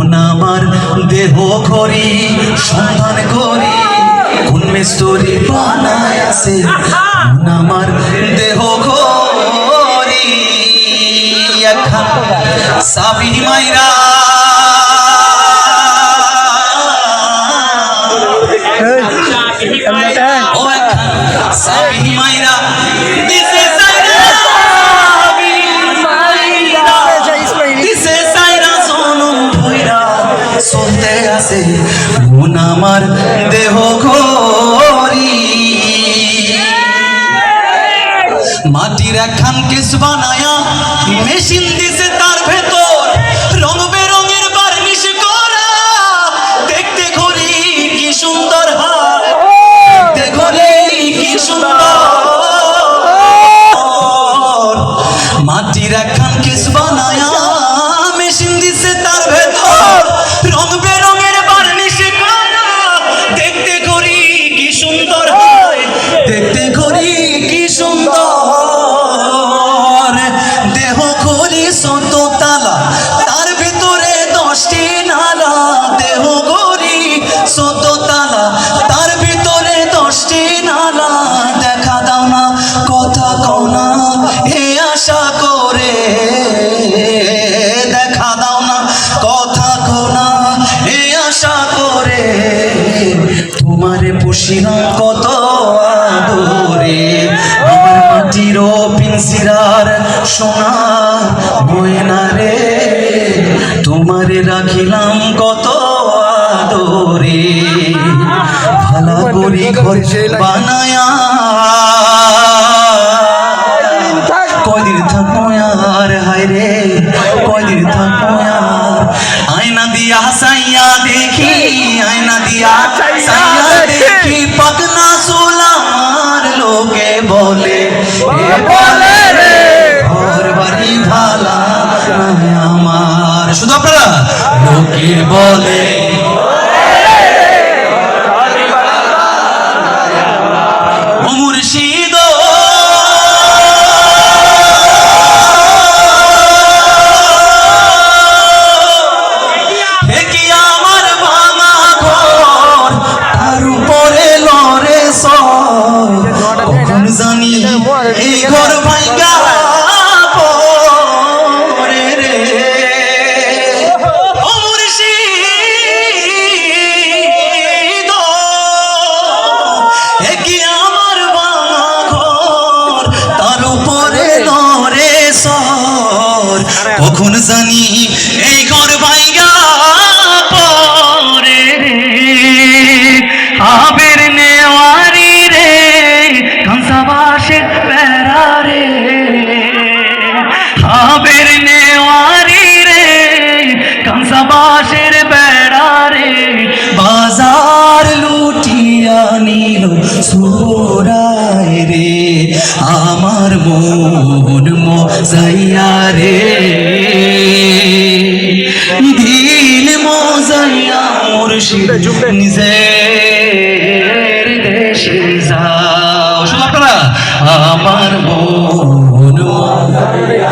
মন আমার দেহ করি সন্ধান করি কোন মিস্তরি বানায় আছে। মন আমার দেহ করি সাবি মাইরা। সাবি মাইরা। আছে। মন আমার দেহ করি মাটির একখান কেস বানায়া মেশিন দিছে তার ভেতর। করি তালা তার ভিতরে দশটি নালা, দেহ করি শত তালা তার ভিতরে দশটি নালা, দেখা দাও না, কথা কও না এ আশা করে, দেখা দাও না, কথা কও না এ আশা করে, তোমারে পুষিলাম কত আদরে, আমার মাটির পিনসিরার সোনা ময়না রে? তোমারে রাখিলাম কত আদরে। ভালা করি ঘর বানায়া। কয়দিন থাকব আর, হায় রে? কয়দিন থাকব আয়না দিয়া হাসাইয়া দেখি, আয়না দিয়া হাসাইয়া দেখি পাকনা সোলার লোকে বলে কখন জানি এই ঘর ভাইগা পরে রে। আবের নেওয়ারি রে কংসাবাসের প্যারা রে। আবের নেওয়ারি রে কংসাবাসের বেড়া রে। বাজার নিল সুরায় রে আমার মন মজাইয়া রে। দিল মজাইয়া মুর্শিদ নিজের দেশে যাও। শুধু আপনারা আমার মন মজাইয়া